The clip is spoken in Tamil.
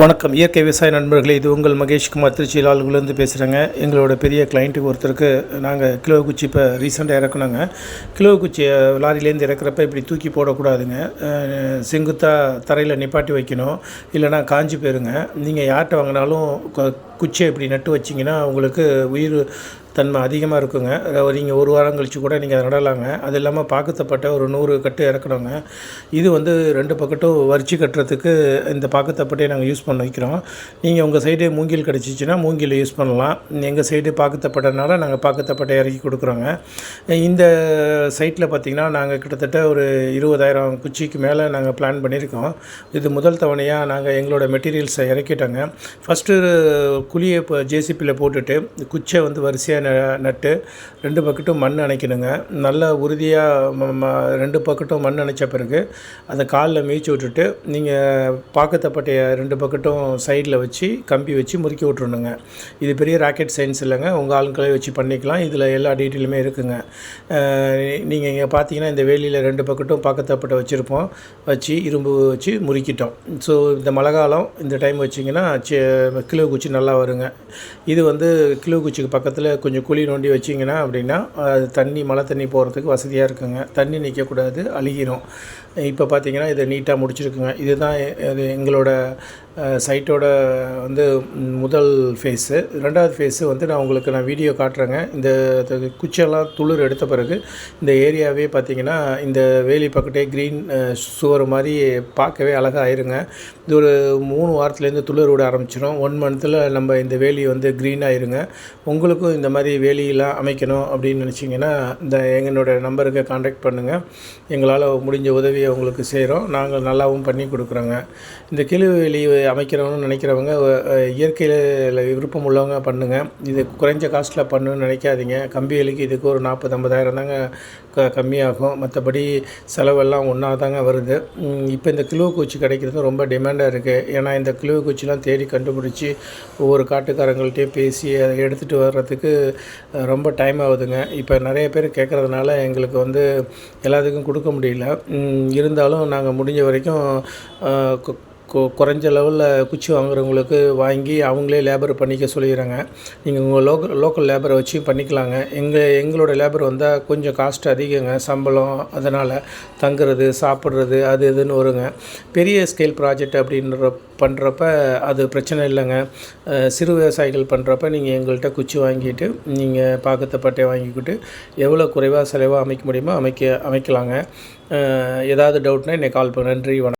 வணக்கம். இயற்கை விவசாய நண்பர்களே இது உங்கள் மகேஷ்குமார் திருச்சியில் ஆளுலேருந்து பேசுகிறேங்க எங்களோட பெரிய கிளைண்ட்டுக்கு ஒருத்தருக்கு நாங்கள் கிலோ குச்சி இப்போ ரீசெண்டாக இறக்கணுங்க கிலோ குச்சியை லாரியிலேருந்து இறக்குறப்ப இப்படி தூக்கி போடக்கூடாதுங்க. செங்குத்தாக தரையில் நிப்பாட்டி வைக்கணும். இல்லைனா காஞ்சி போயிருங்க. நீங்கள் யார்கிட்ட வாங்கினாலும் குச்சியை இப்படி நட்டு வச்சிங்கன்னா உங்களுக்கு உயிர் தன்மை அதிகமாக இருக்குங்க. நீங்கள் ஒரு வாரம் கழித்து கூட நீங்கள் அதை நடலாங்க. அது இல்லாமல் பாக்கத்தப்பட்ட ஒரு நூறு கட்டு இறக்கணுங்க. இது வந்து ரெண்டு பக்கட்டும் வரிச்சு கட்டுறதுக்கு இந்த பாக்கத்தப்பட்டையை நாங்கள் யூஸ் பண்ண வைக்கிறோம். நீங்கள் உங்கள் சைடு மூங்கில் கிடச்சிச்சின்னா மூங்கில் யூஸ் பண்ணலாம். எங்கள் சைடு பாக்கத்தப்பட்டனால நாங்கள் பாக்கத்தப்பட்டை இறக்கி கொடுக்குறோங்க. இந்த சைட்டில் பார்த்திங்கன்னா நாங்கள் கிட்டத்தட்ட ஒரு இருபதாயிரம் குச்சிக்கு மேலே நாங்கள் பிளான் பண்ணியிருக்கோம். இது முதல் தவணையாக நாங்கள் எங்களோட மெட்டீரியல்ஸை இறக்கிட்டோங்க. ஃபஸ்ட்டு குழியை இப்போ ஜேசிபியில் போட்டுட்டு குச்சை வந்து வரிசையாக ந நட்டு ரெண்டு பக்கட்டும் மண் அணைக்கணுங்க. நல்லா உறுதியாக ரெண்டு பக்கட்டும் மண் அணைச்ச பிறகு அதை காலில் மீச்சு விட்டுட்டு நீங்கள் பாக்கத்தப்பட்டைய ரெண்டு பக்கட்டும் சைடில் வச்சு கம்பி வச்சு முறுக்கி விட்றணுங்க இது பெரிய ராக்கெட் சயின்ஸ் இல்லைங்க. உங்கள் ஆளுங்களே வச்சு பண்ணிக்கலாம். இதில் எல்லா டீட்டெயிலுமே இருக்குங்க. நீங்கள் இங்கே பார்த்தீங்கன்னா இந்த வேலியில் ரெண்டு பக்கட்டும் பக்கத்தப்பட்ட வச்சுருப்போம். வச்சு இரும்பு வச்சு முறுக்கிட்டோம். ஸோ இந்த மழை காலம் இந்த டைம் வச்சிங்கன்னா கிலோ குச்சி நல்லா வருங்க. இது வந்து கிலோ குச்சிக்கு பக்கத்தில் கொஞ்சம் குழி நோண்டி வச்சிங்கன்னா அப்படின்னா அது தண்ணி மழை தண்ணி போகிறதுக்கு வசதியாக இருக்குங்க. தண்ணி நிற்கக்கூடாது அழுகிரும். இப்போ பார்த்தீங்கன்னா இதை நீட்டாக முடிச்சிருக்குங்க. இதுதான் இது எங்களோட சைட்டோட வந்து முதல் ஃபேஸு ரெண்டாவது ஃபேஸு வந்து நான் உங்களுக்கு நான் வீடியோ காட்டுறேங்க. இந்த குச்செல்லாம் குச்சியெல்லாம் துளிர் எடுத்த பிறகு இந்த ஏரியாவே பார்த்தீங்கன்னா இந்த வேலி பக்கத்தே க்ரீன் சுவர் மாதிரி பார்க்கவே அழகாக ஆயிருங்க இது ஒரு மூணு வாரத்துலேருந்து துளிர் விட ஆரம்பிச்சிடும் ஒன் மந்த்தில் நம்ம இந்த வேலி வந்து க்ரீன் ஆயிருங்க. உங்களுக்கும் இந்த மாதிரி வேலியெல்லாம் அமைக்கணும் அப்படின்னு நினச்சிங்கன்னா இந்த எங்களோட நம்பருக்கு காண்டாக்ட் பண்ணுங்கள் எங்களால் முடிஞ்ச உதவியை உங்களுக்கு செய்கிறோம் நாங்கள் நல்லாவும் பண்ணி கொடுக்குறோங்க. இந்த கிளி வேலி அமைக்கிறவங்க நினைக்கிறவங்க இயற்கையில் விருப்பம் உள்ளவங்க பண்ணுங்கள் இது குறைஞ்ச காஸ்ட்டில் பண்ணணும்னு நினைக்காதீங்க. கம்பி வேலிக்கு இதுக்கு ஒரு நாற்பது ஐம்பதாயிரம் தாங்க க கம்மியாகும். மற்றபடி செலவெல்லாம் ஒன்றா தாங்க வருது இப்போ இந்த கிலோ குச்சி கிடைக்கிறது ரொம்ப டிமாண்டாக இருக்குது ஏன்னா இந்த கிலோ குச்சிலாம் தேடி கண்டுபிடிச்சி ஒவ்வொரு காட்டுக்காரங்கள்ட்டையும் பேசி அதை எடுத்துகிட்டு வர்றதுக்கு ரொம்ப டைம் ஆகுதுங்க. இப்போ நிறைய பேர் கேட்குறதுனால எங்களுக்கு வந்து எல்லாத்துக்கும் கொடுக்க முடியல. இருந்தாலும் நாங்கள் முடிஞ்ச வரைக்கும் குறைஞ்ச லெவலில் குச்சி வாங்குறவங்களுக்கு வாங்கி அவங்களே லேபர் பண்ணிக்க சொல்லிடுறாங்க. நீங்கள் உங்கள் லோக்கல் லோக்கல் லேபரை வச்சு பண்ணிக்கலாங்க. எங்கள் எங்களோட லேபர் வந்தால் கொஞ்சம் காஸ்ட் அதிகங்க. சம்பளம் அதனால் தங்குறது சாப்பிட்றது அது இதுன்னு வருங்க. பெரிய ஸ்கேல் ப்ராஜெக்ட் அப்படின்ற பண்ணுறப்ப அது பிரச்சனை இல்லைங்க. சிறு விவசாயிகள் பண்ணுறப்ப நீங்கள் எங்கள்கிட்ட குச்சி வாங்கிட்டு நீங்கள் பாக்கத்தை பட்டை வாங்கிக்கிட்டு எவ்வளோ குறைவாக செலவாக அமைக்க முடியுமோ அமைக்க அமைக்கலாங்க. ஏதாவது டவுட்னா என்னை கால் பண்ண. நன்றி வணக்கம்.